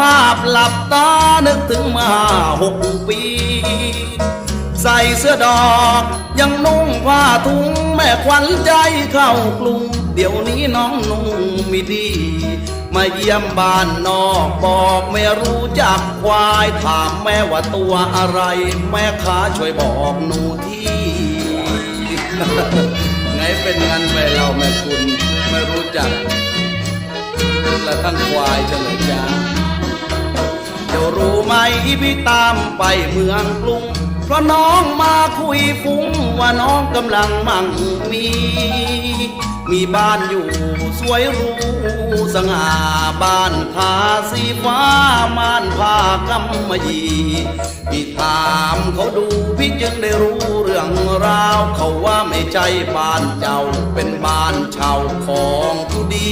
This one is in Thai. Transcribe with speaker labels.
Speaker 1: ภาพหลับตานึกถึงมาหกปี ใส่เสื้อดอกยังนุ่งผ้าทุงแม่ขวัญใจเข้ากรุงเดี๋ยวนี้น้องนุ่งมีดี มาเยี่ยมบ้านนอกบอกไม่รู้จักควายถามแม่ว่าตัวอะไร แม่ค้าช่วยบอกหนูที่ ไงเป็นงันไปเราแม่คุณไม่รู้จักและทั้งควายเฉลยจ้า ไหมพี่ตามไปเมืองกรุง เพราะน้องมาคุยฟุ้งว่าน้องกำลังมั่งมี มีบ้านอยู่สวยรูสง่าบ้านทาสีฟ้าม่านผ้ากำมะหยี่พี่ตามเขาดูพี่จึงได้รู้เรื่องราว เขาว่าไม่ใช่บ้านเจ้าเป็นบ้านช่าของผู้ดี